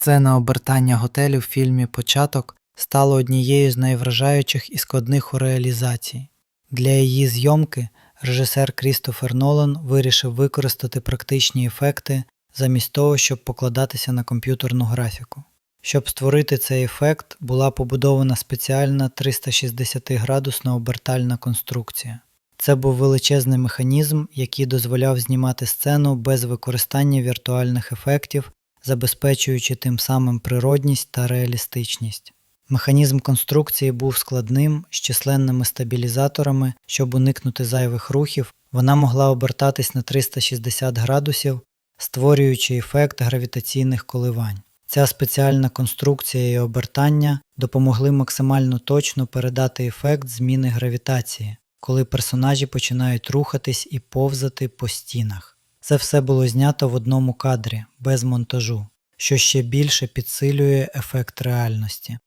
Сцена обертання готелю в фільмі Початок стала однією з найвражаючих і складних у реалізації. Для її зйомки режисер Крістофер Нолан вирішив використати практичні ефекти замість того, щоб покладатися на комп'ютерну графіку. Щоб створити цей ефект, була побудована спеціальна 360-градусна обертальна конструкція. Це був величезний механізм, який дозволяв знімати сцену без використання віртуальних ефектів, забезпечуючи тим самим природність та реалістичність. Механізм конструкції був складним з численними стабілізаторами, щоб уникнути зайвих рухів, вона могла обертатись на 360 градусів, створюючи ефект гравітаційних коливань. Ця спеціальна конструкція і обертання допомогли максимально точно передати ефект зміни гравітації, коли персонажі починають рухатись і повзати по стінах. Це все було знято в одному кадрі, без монтажу, що ще більше підсилює ефект реальності.